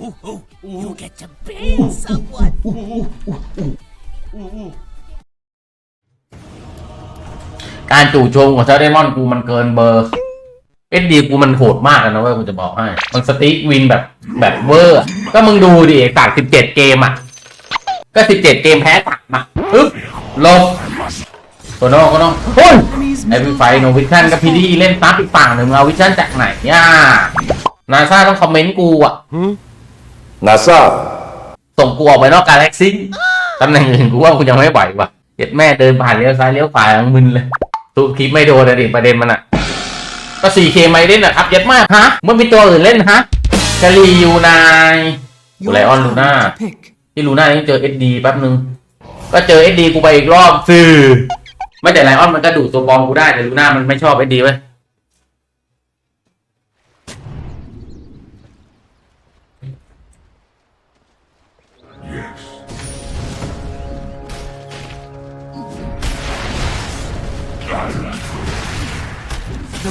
You get to bang someone. การจู่โจมของเจ้าเดมอนกูมันเกินเบอร์เอ็ดดีกูมันโหดมากเลยนะเว้ยกูจะบอกให้ มันสติ๊กวินแบบแบบเวอร์อะก็มึงดูดิตากสิบเจ็ดเกมอะ ก็สิบเจ็ดเกมแพ้ตักมาปึ๊บลบตัวโน้ก็ต้องโอ้ย Enemy's ไอ middle ไฟโนวิชั่นกับพีดีเล่นปั๊บอีกฝั่งหนึ่งเอาวิชั่นจากไหนย่านาซาต้องคอมเมนต์กูอะ NASA ส่งกูออกไปนอกกาแล็กซี่ตำแหน่งอื่นกูว่ากูยังไม่ไหวว่ะเจ็ดแม่เดินผ่านเลี้ยวซ้ายเลี้ยวขวายังมึนเลยตูคลิปไม่โดนอะดิประเด็นมันอะก็ 4K ไม่เล่นอะครับเย็ดมากฮะมันมีตัวอื่นเล่นฮะกาลียูนายไลออนลูน่าที่ลูน่านี่เจอ SD แป๊บนึง ก็เจอ SD กูไปอีกรอบสื่อไม่แต่ไลออนมันก็ดูดตัวบอลกูได้แต่ลูน่ามันไม่ชอบ SD เว้ย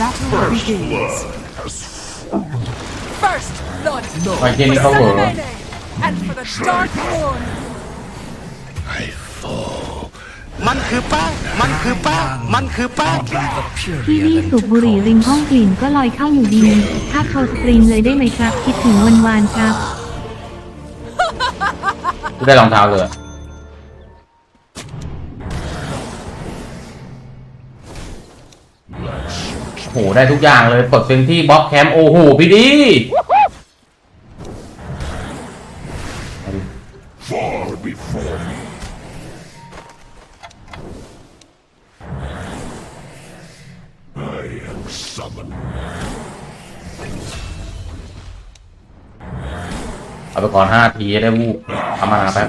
battle begins. First blood. ไอ้เจนี่เขาเหวอ And for the dark one. มันคือแป้งมันคือแป้งมันคือแป้งที่นี่สูบบุหรี่ริมห้องกลิ่นก็ลอยเข้าอยู่ดี ถ้าเขาสตรีมเลยได้ไหมครับ คิดถึงวันวานครับ กูได้รองเท้าเลยอะ โอ้โหได้ทุกอย่างเลยกดเป็นที่บล็อกแคมป์โอ้โหพี่ดีเอาไปก่อนห้าทีได้วูบทำมาแป๊บ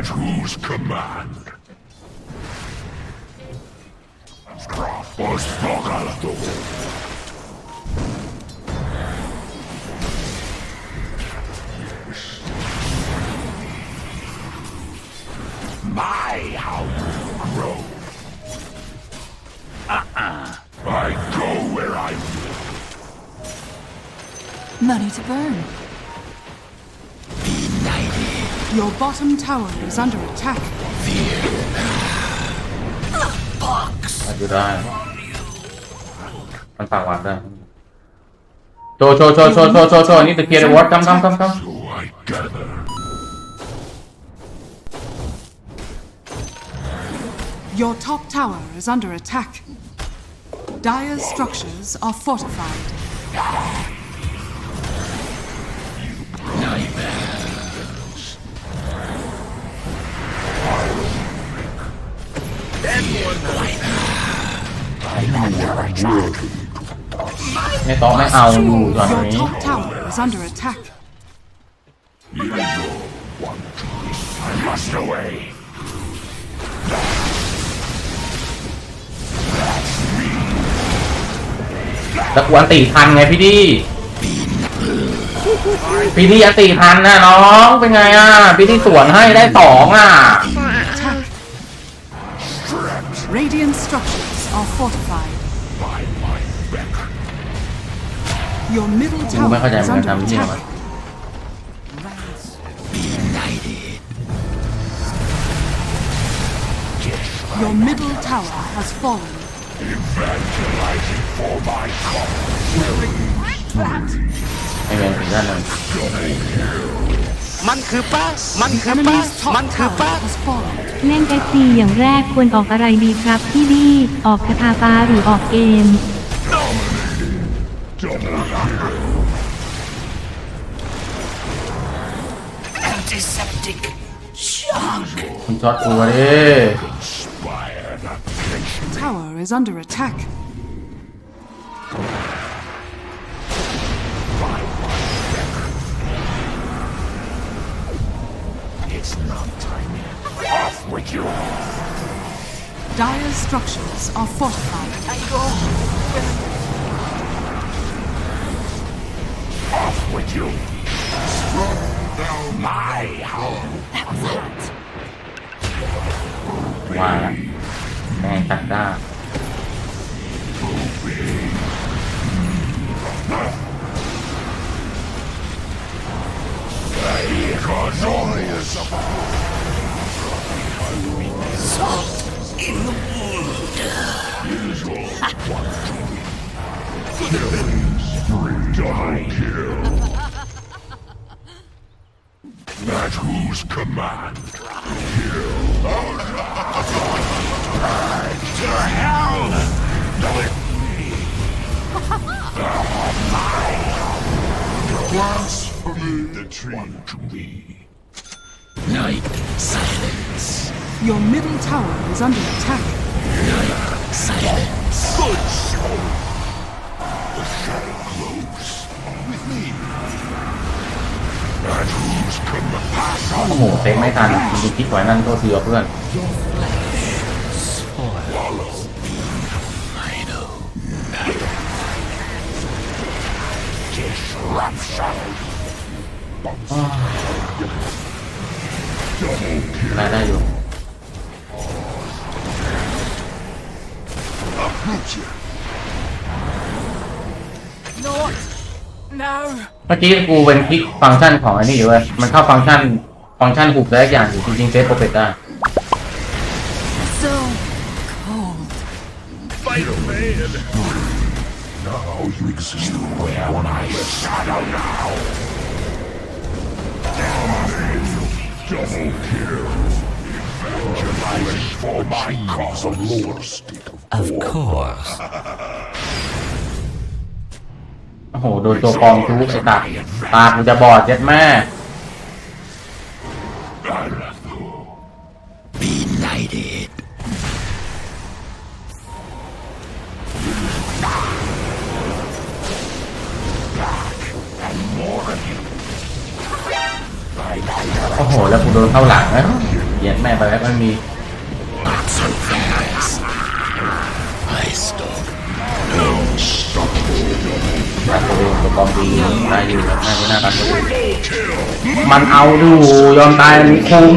At whose command? Strafos Fogalto. My, you grow. Uh-uh. I go where I will. Money to burn. Your bottom tower is under attack. อาจจะได้ มันฝากวางได้ โชว์โชว์โชว์โชว์โชว์โชว์โชว์นี่ตะเกียร์วอตคำคำคำค So I gather. Your top tower is under attack. Dire's structures are fortified. ไม่ต้องไม่เอาอยู่ตอน Your นี้ top tower is under attack. It is all one to me. I must away. แล้วกูอันตีทันไงพี่ดีพี่ดีอันตีทันนะน้องเป็นไงอะพี่ดีสวนให้ได้สองอะ Attack. Radiant structures are fortified. By my beck. Your middle กูไม่ tower เข้าใจ is มัน under ทำที่อะไร attack. Your middle tower has fallen. Evangelizing for my cause. ไม่เป็นถึงด้านนั้นมันคือแป้งมันคือแป้ง Enemy's top มันคือ tower แป้ง has fallen. เล่น FC อย่างแรกควรออกอะไรดีครับพี่ดี ออกคาถาฟ้าหรือออกเกม Double kill. Antiseptic shock. Contact away. Tower is under attack. It's not time yet. Off with you. Dire structures are fortified. I go. Off with you. My house. ว่าละแม่งตัดได้ Because At whose command? Kill. to hell! With me. Blasphemy the tree to me. Night silence. Your middle tower is under attack. Night, silence. Good soul. The shadow close. With me. โอ้โหเซ็งไม่ทันจริงๆคิดไว้นั่นก็คือเพื่อนได้ได้อยู่ Not. เมื่อกี้กูเป็นคลิกฟังก์ชันของอันนี้อยู่เว้ยมันเข้าฟังก์ชันฟังก์ชันหุบได้อย่างอยู่จริงๆเซฟโปรเฟตได้ So cold. Fight a man. Now you exist where when I shadow now. Double kill. Evangelize for my cause a lower state of, Of course. โอ้โห โดนตัวปลอมทุบไอ้ตัดตากูจะบอดเจ็ดแม่โอ้โห แล้วกูโดนเข้าหลังนะเหยียดแม่ไปแล้วมันมี แต่กูโดนตัวปลอมดีได้อยู่แล้วแม่กูน่ารักกว่ามันเอาดูยอมตายอันนี้คุ้ม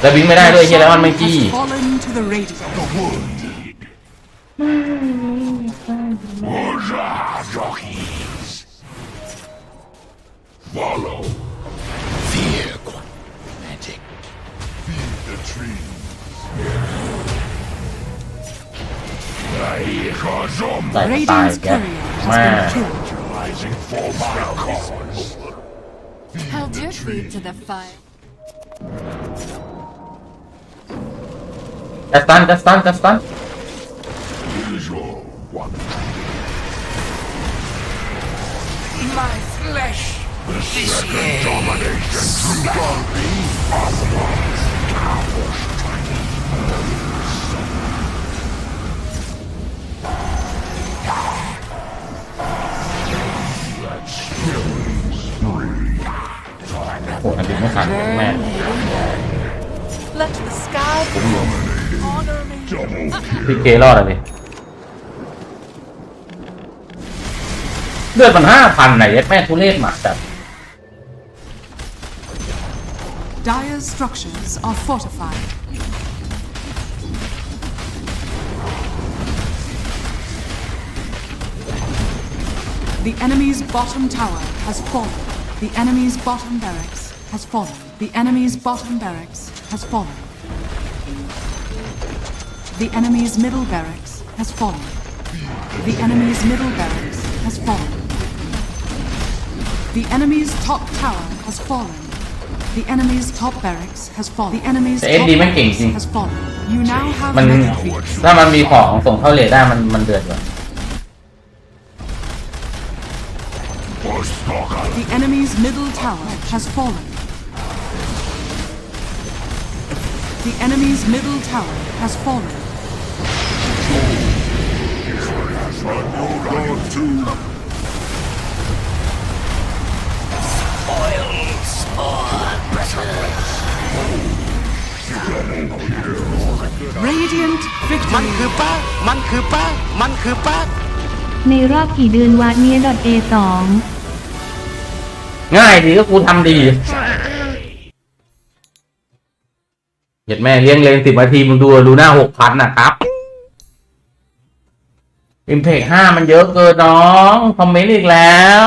แต่วิ่งไม่ได้ด้วยเฮียแล้วมันไม่กี้ Has fallen to the radiant. jockeys. Follow. Fear quite magic. Feed the trees. I cause on ใส่ก็ตาย Radiant's แก courier แม่ has been killed. rising for my cause. Held your feet to the fire. จัสตันจัสตันจัสตัน Is your one My flesh. This domination through Darby of one's tower ไม่ทันแม่ Let the sky honor me. Double kill. พี่เครอดอะไรเลือดมันห้าพันไหนยัดแม่ทุเรศหมาแบบ Dire's structures are fortified. The enemy's bottom tower has fallen. The enemy's bottom barracks has fallen. The enemy's bottom barracks has fallen. The enemy's middle barracks has fallen. The enemy's middle barracks has fallen. The enemy's top tower has fallen. The enemy's top barracks has fallen. The enemy's แต่ top AD แม่งเก่งจริง barracks has fallen. You now have มัน mega feet. ถ้ามันมีของส่งเข้าเลทได้มันมันเดือดกว่า Berserker. The enemy's middle tower has fallen. The enemy's middle tower has fallen. Radiant มัน victory. คือแป้งมันคือแป้งมันคือแป้งในรอบกี่เดือนวะเนี่ย .a 2ง่ายดีก็กูทำดี เหยียดแม่เลี้ยงเลนสิบนาทีมึงดูดูหน้าหกพันนะครับอิมเพกห้ามันเยอะเกินน้อง คอมเมนต์อีกแล้ว